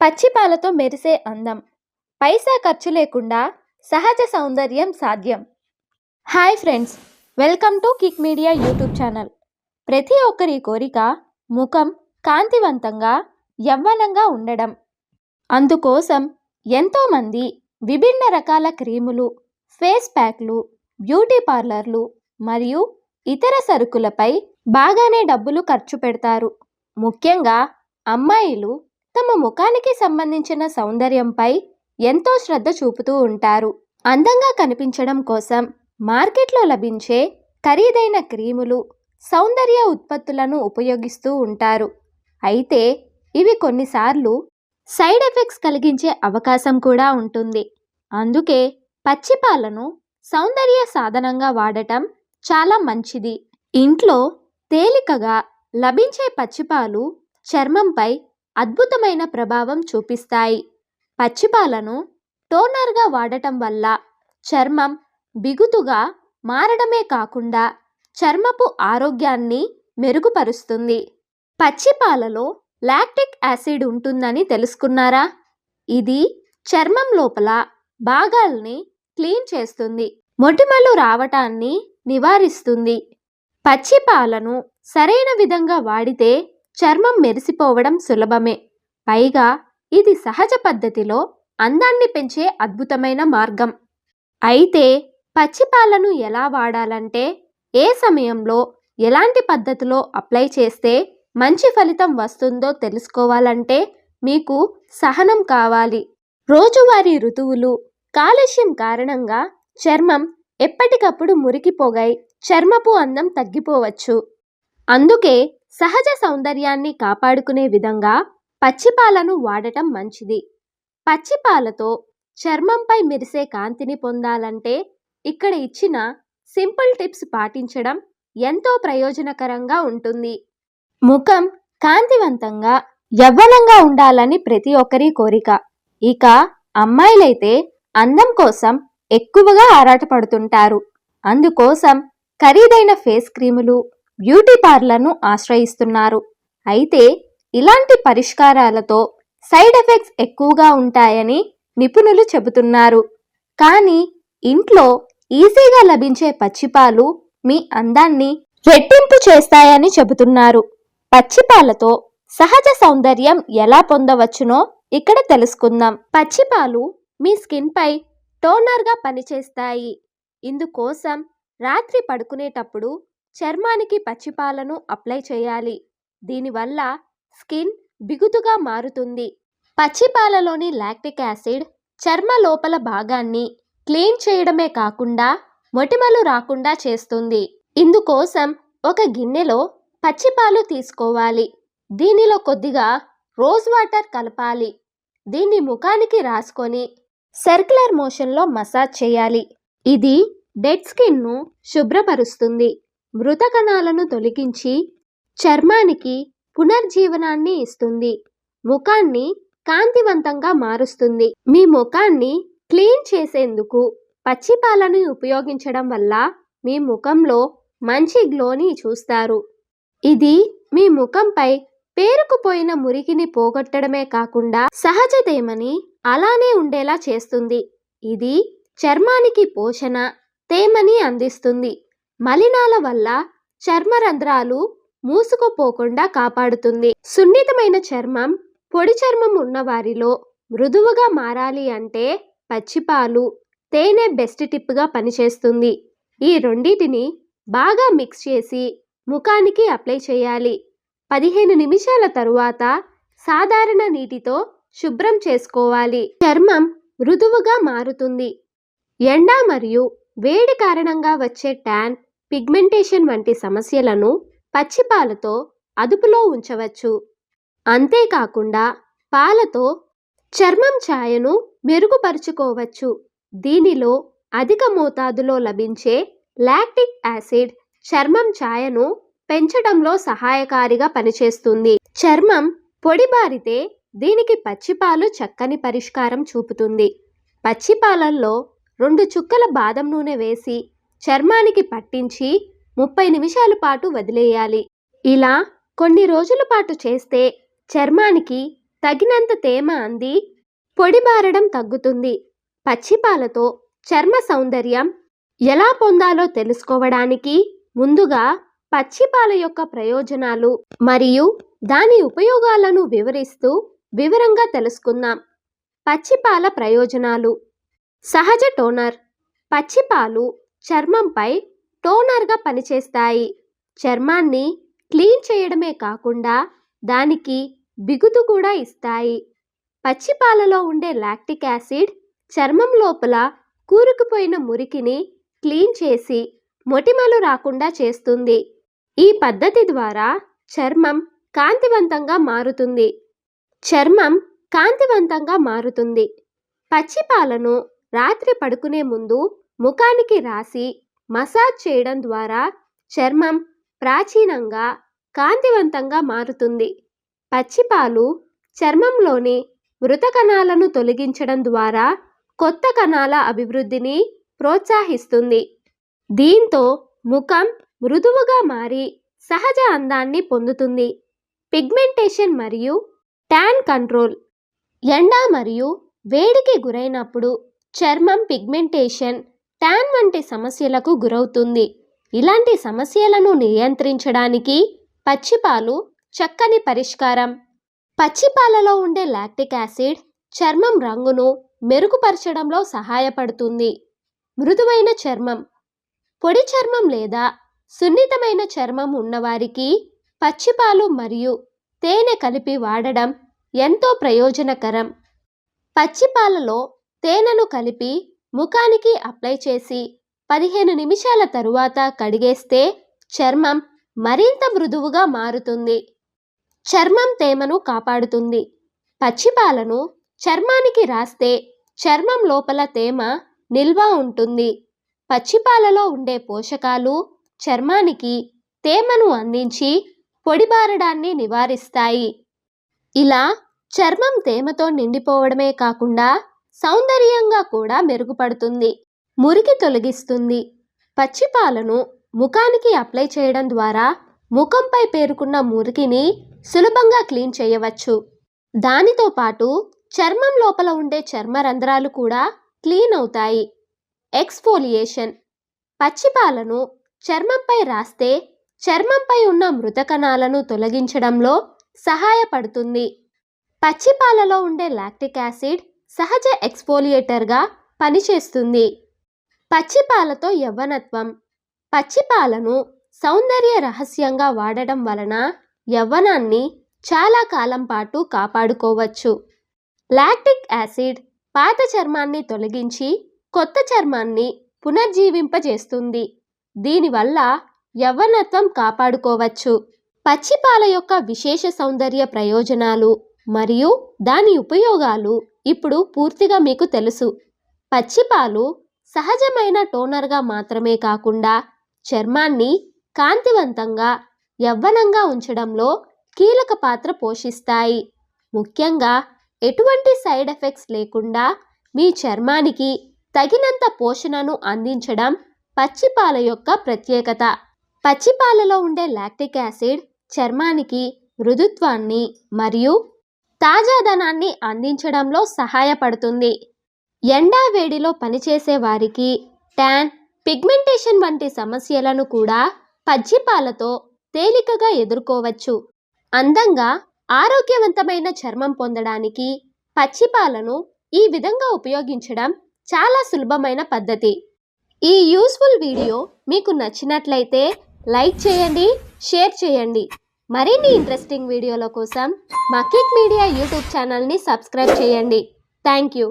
పచ్చి పాలతో మెరిసే అందం. పైసా ఖర్చు లేకుండా సహజ సౌందర్యం సాధ్యం. Hi friends welcome to kick media YouTube channel. ప్రతి ఒక్కరి కోరిక ముఖం కాంతివంతంగా యవ్వనంగా ఉండడం. అందుకోసం ఎంతోమంది విభిన్న రకాల క్రీములు ఫేస్ ప్యాక్లు బ్యూటీ పార్లర్లు మరియు ఇతర సరుకులపై బాగానే డబ్బులు ఖర్చు పెడతారు. ముఖ్యంగా అమ్మాయిలు తమ ముఖానికి సంబంధించిన సౌందర్యంపై ఎంతో శ్రద్ధ చూపుతూ ఉంటారు. అందంగా కనిపించడం కోసం మార్కెట్లో లభించే ఖరీదైన క్రీములు సౌందర్య ఉత్పత్తులను ఉపయోగిస్తూ ఉంటారు. అయితే ఇవి కొన్నిసార్లు సైడ్ ఎఫెక్ట్స్ కలిగించే అవకాశం కూడా ఉంటుంది. అందుకే పచ్చిపాలను సౌందర్య సాధనంగా వాడటం చాలా మంచిది. ఇంట్లో తేలికగా లభించే పచ్చిపాలు చర్మంపై అద్భుతమైన ప్రభావం చూపిస్తాయి. పచ్చిపాలను టోనర్గా వాడటం వల్ల చర్మం బిగుతుగా మారడమే కాకుండా చర్మపు ఆరోగ్యాన్ని మెరుగుపరుస్తుంది. పచ్చిపాలలో లాక్టిక్ యాసిడ్ ఉంటుందని తెలుసుకున్నారా? ఇది చర్మం లోపల భాగాల్ని క్లీన్ చేస్తుంది. మొటిమలు రావటాన్ని నివారిస్తుంది. పచ్చి పాలను సరైన విధంగా వాడితే చర్మం మెరిసిపోవడం సులభమే. పైగా ఇది సహజ పద్ధతిలో అందాన్ని పెంచే అద్భుతమైన మార్గం. అయితే పచ్చి పాలను ఎలా వాడాలంటే ఏ సమయంలో ఎలాంటి పద్ధతిలో అప్లై చేస్తే మంచి ఫలితం వస్తుందో తెలుసుకోవాలంటే మీకు సహనం కావాలి. రోజువారీ ఋతువులు కాలుష్యం కారణంగా చర్మం ఎప్పటికప్పుడు మురికిపోగై చర్మపు అందం తగ్గిపోవచ్చు. అందుకే సహజ సౌందర్యాన్ని కాపాడుకునే విధంగా పచ్చిపాలను వాడటం మంచిది. పచ్చిపాలతో చర్మంపై మెరిసే కాంతిని పొందాలంటే ఇక్కడ ఇచ్చిన సింపుల్ టిప్స్ పాటించడం ఎంతో ప్రయోజనకరంగా ఉంటుంది. ముఖం కాంతివంతంగా యవ్వనంగా ఉండాలని ప్రతి ఒక్కరి కోరిక. ఇక అమ్మాయిలైతే అందం కోసం ఎక్కువగా ఆరాటపడుతుంటారు. అందుకోసం ఖరీదైన ఫేస్ క్రీములు బ్యూటీ పార్లర్ను ఆశ్రయిస్తున్నారు. అయితే ఇలాంటి పరిష్కారాలతో సైడ్ ఎఫెక్ట్స్ ఎక్కువగా ఉంటాయని నిపుణులు చెబుతున్నారు. కానీ ఇంట్లో ఈజీగా లభించే పచ్చిపాలు మీ అందాన్ని రెట్టింపు చేస్తాయని చెబుతున్నారు. పచ్చిపాలతో సహజ సౌందర్యం ఎలా పొందవచ్చునో ఇక్కడ తెలుసుకుందాం. పచ్చిపాలు మీ స్కిన్పై టోనర్గా పనిచేస్తాయి. ఇందుకోసం రాత్రి పడుకునేటప్పుడు చర్మానికి పచ్చిపాలను అప్లై చేయాలి. దీనివల్ల స్కిన్ బిగుతుగా మారుతుంది. పచ్చిపాలలోని లాక్టిక్ యాసిడ్ చర్మ లోపల భాగాన్ని క్లీన్ చేయడమే కాకుండా మొటిమలు రాకుండా చేస్తుంది. ఇందుకోసం ఒక గిన్నెలో పచ్చిపాలు తీసుకోవాలి. దీనిలో కొద్దిగా రోజ్ వాటర్ కలపాలి. దీన్ని ముఖానికి రాసుకొని సర్క్యులర్ మోషన్లో మసాజ్ చేయాలి. ఇది డెడ్ స్కిన్ను శుభ్రపరుస్తుంది. మృత కణాలను తొలగించి చర్మానికి పునర్జీవనాన్ని ఇస్తుంది. ముఖాన్ని కాంతివంతంగా మారుస్తుంది. మీ ముఖాన్ని క్లీన్ చేసేందుకు పచ్చిపాలను ఉపయోగించడం వల్ల మీ ముఖంలో మంచి గ్లోని చూస్తారు. ఇది మీ ముఖంపై పేరుకుపోయిన మురికిని పోగొట్టడమే కాకుండా సహజ తేమని అలానే ఉండేలా చేస్తుంది. ఇది చర్మానికి పోషణ తేమని అందిస్తుంది. మలినాల వల్ల చర్మరంధ్రాలు మూసుకుపోకుండా కాపాడుతుంది. సున్నితమైన చర్మం పొడి చర్మం ఉన్నవారిలో మృదువుగా మారాలి అంటే పచ్చిపాలు తేనె బెస్ట్ టిప్గా పనిచేస్తుంది. ఈ రెండింటిని బాగా మిక్స్ చేసి ముఖానికి అప్లై చేయాలి. పదిహేను నిమిషాల తరువాత సాధారణ నీటితో శుభ్రం చేసుకోవాలి. చర్మం మృదువుగా మారుతుంది. ఎండ మరియు వేడి కారణంగా వచ్చే ట్యాన్ పిగ్మెంటేషన్ వంటి సమస్యలను పచ్చిపాలతో అదుపులో ఉంచవచ్చు. అంతేకాకుండా పాలతో చర్మం ఛాయను మెరుగుపరుచుకోవచ్చు. దీనిలో అధిక మోతాదులో లభించే లాక్టిక్ యాసిడ్ చర్మం ఛాయను పెంచడంలో సహాయకారిగా పనిచేస్తుంది. చర్మం పొడిబారితే దీనికి పచ్చిపాలు చక్కని పరిష్కారం చూపుతుంది. పచ్చిపాలల్లో రెండు చుక్కల బాదం నూనె వేసి చర్మానికి పట్టించి ముప్పై నిమిషాల పాటు వదిలేయాలి. ఇలా కొన్ని రోజుల పాటు చేస్తే చర్మానికి తగినంత తేమ అంది. పొడిబారడం తగ్గుతుంది. పచ్చిపాలతో చర్మ సౌందర్యం ఎలా పొందాలో తెలుసుకోవడానికి ముందుగా పచ్చిపాల యొక్క ప్రయోజనాలు మరియు దాని ఉపయోగాలను వివరిస్తూ వివరంగా తెలుసుకుందాం. పచ్చిపాల ప్రయోజనాలు. సహజ టోనర్. పచ్చిపాలు చర్మంపై టోనర్గా పనిచేస్తాయి. చర్మాన్ని క్లీన్ చేయడమే కాకుండా దానికి బిగుతు కూడా ఇస్తాయి. పచ్చిపాలలో ఉండే లాక్టిక్ యాసిడ్ చర్మం లోపల కూరుకుపోయిన మురికిని క్లీన్ చేసి మొటిమలు రాకుండా చేస్తుంది. ఈ పద్ధతి ద్వారా చర్మం కాంతివంతంగా మారుతుంది. చర్మం కాంతివంతంగా మారుతుంది. పచ్చి పాలను రాత్రి పడుకునే ముందు ముఖానికి రాసి మసాజ్ చేయడం ద్వారా చర్మం ప్రాచీనంగా కాంతివంతంగా మారుతుంది. పచ్చిపాలు చర్మంలోని మృత కణాలను తొలగించడం ద్వారా కొత్త కణాల అభివృద్ధిని ప్రోత్సహిస్తుంది. దీంతో ముఖం మృదువుగా మారి సహజ అందాన్ని పొందుతుంది. పిగ్మెంటేషన్ మరియు ట్యాన్ కంట్రోల్ ఎండ మరియు వేడికి గురైనప్పుడు చర్మం పిగ్మెంటేషన్ ట్యాన్ వంటి సమస్యలకు గురవుతుంది. ఇలాంటి సమస్యలను నియంత్రించడానికి పచ్చిపాలు చక్కని పరిష్కారం. పచ్చిపాలలో ఉండే లాక్టిక్ యాసిడ్ చర్మం రంగును మెరుగుపరచడంలో సహాయపడుతుంది. మృదువైన చర్మం. పొడి చర్మం లేదా సున్నితమైన చర్మం ఉన్నవారికి పచ్చిపాలు మరియు తేనె కలిపి వాడడం ఎంతో ప్రయోజనకరం. పచ్చిపాలలో తేనెను కలిపి ముఖానికి అప్లై చేసి పదిహేను నిమిషాల తరువాత కడిగేస్తే చర్మం మరింత మృదువుగా మారుతుంది. చర్మం తేమను కాపాడుతుంది. పచ్చిపాలను చర్మానికి రాస్తే చర్మం లోపల తేమ నిల్వ ఉంటుంది. పచ్చిపాలలో ఉండే పోషకాలు చర్మానికి తేమను అందించి పొడిబారడాన్ని నివారిస్తాయి. ఇలా చర్మం తేమతో నిండిపోవడమే కాకుండా సౌందర్యంగా కూడా మెరుగుపడుతుంది. మురికి తొలగిస్తుంది. పచ్చిపాలను ముఖానికి అప్లై చేయడం ద్వారా ముఖంపై పేరుకున్న మురికిని సులభంగా క్లీన్ చేయవచ్చు. దానితో పాటు చర్మం లోపల ఉండే చర్మ రంధ్రాలు కూడా క్లీన్ అవుతాయి. ఎక్స్ఫోలియేషన్. పచ్చిపాలను చర్మంపై రాస్తే చర్మంపై ఉన్న మృత కణాలను తొలగించడంలో సహాయపడుతుంది. పచ్చిపాలలో ఉండే లాక్టిక్ యాసిడ్ సహజ ఎక్స్ఫోలియేటర్గా పనిచేస్తుంది. పచ్చిపాలతో యవ్వనత్వం. పచ్చిపాలను సౌందర్య రహస్యంగా వాడడం వలన యవ్వనాన్ని చాలా కాలం పాటు కాపాడుకోవచ్చు. లాక్టిక్ యాసిడ్ పాత చర్మాన్ని తొలగించి కొత్త చర్మాన్ని పునర్జీవింపజేస్తుంది. దీనివల్ల యవ్వనత్వం కాపాడుకోవచ్చు. పచ్చిపాల యొక్క విశేష సౌందర్య ప్రయోజనాలు మరియు దాని ఉపయోగాలు ఇప్పుడు పూర్తిగా మీకు తెలుసు. పచ్చిపాలు సహజమైన టోనర్గా మాత్రమే కాకుండా చర్మాన్ని కాంతివంతంగా యవ్వనంగా ఉంచడంలో కీలక పాత్ర పోషిస్తాయి. ముఖ్యంగా ఎటువంటి సైడ్ ఎఫెక్ట్స్ లేకుండా మీ చర్మానికి తగినంత పోషణను అందించడం పచ్చిపాల యొక్క ప్రత్యేకత. పచ్చిపాలలో ఉండే లాక్టిక్ యాసిడ్ చర్మానికి మృదుత్వాన్ని మరియు తాజాదనాన్ని అందించడంలో సహాయపడుతుంది. ఎండా వేడిలో పనిచేసే వారికి ట్యాన్ పిగ్మెంటేషన్ వంటి సమస్యలను కూడా పచ్చిపాలతో తేలికగా ఎదుర్కోవచ్చు. అందంగా ఆరోగ్యవంతమైన చర్మం పొందడానికి పచ్చిపాలను ఈ విధంగా ఉపయోగించడం చాలా సులభమైన పద్ధతి. ఈ యూస్ఫుల్ వీడియో మీకు నచ్చినట్లయితే లైక్ చేయండి షేర్ చేయండి. మరిన్ని ఇంట్రెస్టింగ్ వీడియోల కోసం మా కిక్ మీడియా యూట్యూబ్ ఛానల్ని సబ్స్క్రైబ్ చేయండి. Thank you